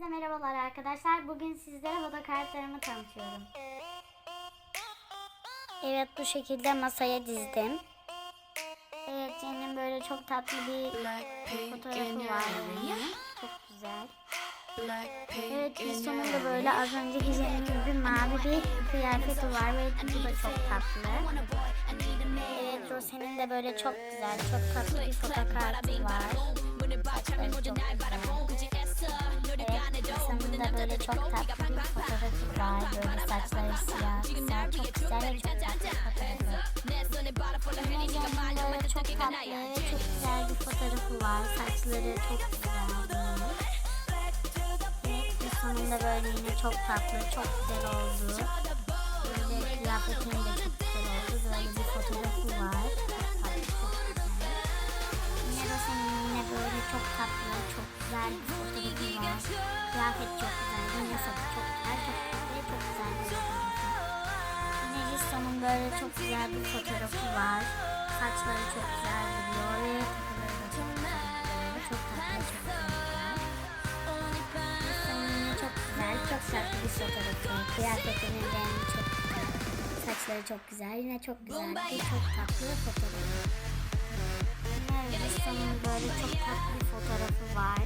Herkese merhabalar arkadaşlar. Bugün sizlere foto kartlarımı tanıtıyorum. Evet bu şekilde masaya dizdim. Evet Jen'in böyle çok tatlı bir fotoğrafı var. yani. Çok güzel. Evet bir sonunda böyle az önceki Jen'in gibi mavi bir kıyafeti var ve bu da çok tatlı. Evet Rose'nin de böyle çok güzel, çok tatlı bir foto kartı var. Saçları çok güzel. Evet, insanın da böyle çok tatlı bir fotoğrafı var. Böyle saçları siyah, güzel, çok güzel bir fotoğrafı. Yine Can'ın böyle çok tatlı ve çok güzel bir fotoğrafı var. Saçları çok güzel. Ve sonunda böyle yine çok tatlı, çok güzel oldu. Böyle kıyafetinin güzel bir fotoğrafı var. Kıyafet çok güzel, saçı çok güzel, çok ve çok güzel bir. Yine Lissa'nın böyle çok güzel bir fotoğrafı var. Saçları çok güzel duruyor ve da çok güzel. Çok tatlı çok güzel. Lissa'nın yine çok güzel, çok tatlı bir fotoğrafı. Kıyafetinin rengi çok güzel. Saçları çok güzel, yine çok güzel bir çok tatlı fotoğrafı. Yine Lissa'nın böyle çok tatlı bir fotoğrafı var.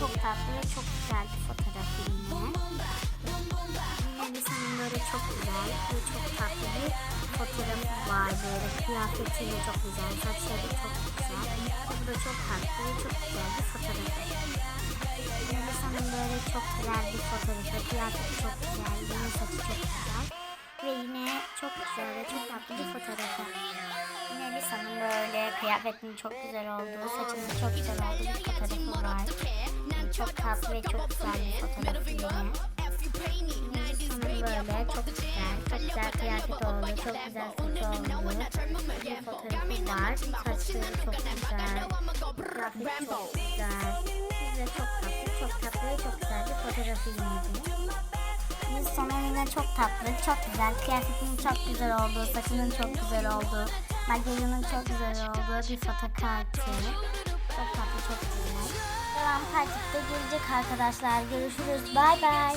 Çok tatlı ve çok güzel bir fotoğrafı yine. Lissa'nın böyle çok güzel ve çok tatlı bir fotoğrafı var. Böyle kıyafetiyle çok güzel, saçları çok güzel. Bu da çok tatlı ve çok güzel bir fotoğrafı. Yine Lissa'nın böyle çok güzel bir fotoğrafı. Kıyafeti çok güzel, yine saçı çok güzel. Ve yine çok güzel ve çok tatlı bir fotoğrafı. Yine Lisa'nın böyle kıyafetinin çok güzel olduğu, saçının çok güzel olduğu bir fotoğrafı var. Çok tatlı ve çok güzel bir. Yine Lisa'nın böyle çok güzel, çok güzel kıyafet oldu, çok güzel saçı oldu. Bir fotoğrafı var. Saçları çok güzel, kıyafeti çok güzel. Size çok tatlı, çok tatlı çok güzel bir fotoğrafı yine. Sonra yine çok tatlı, çok güzel, kıyafetinin çok güzel olduğu, saçının çok güzel olduğu, makyajının çok güzel olduğu bir foto kartı. Çok tatlı, çok güzel. Devam takipte gelecek arkadaşlar. Görüşürüz. Bay bay.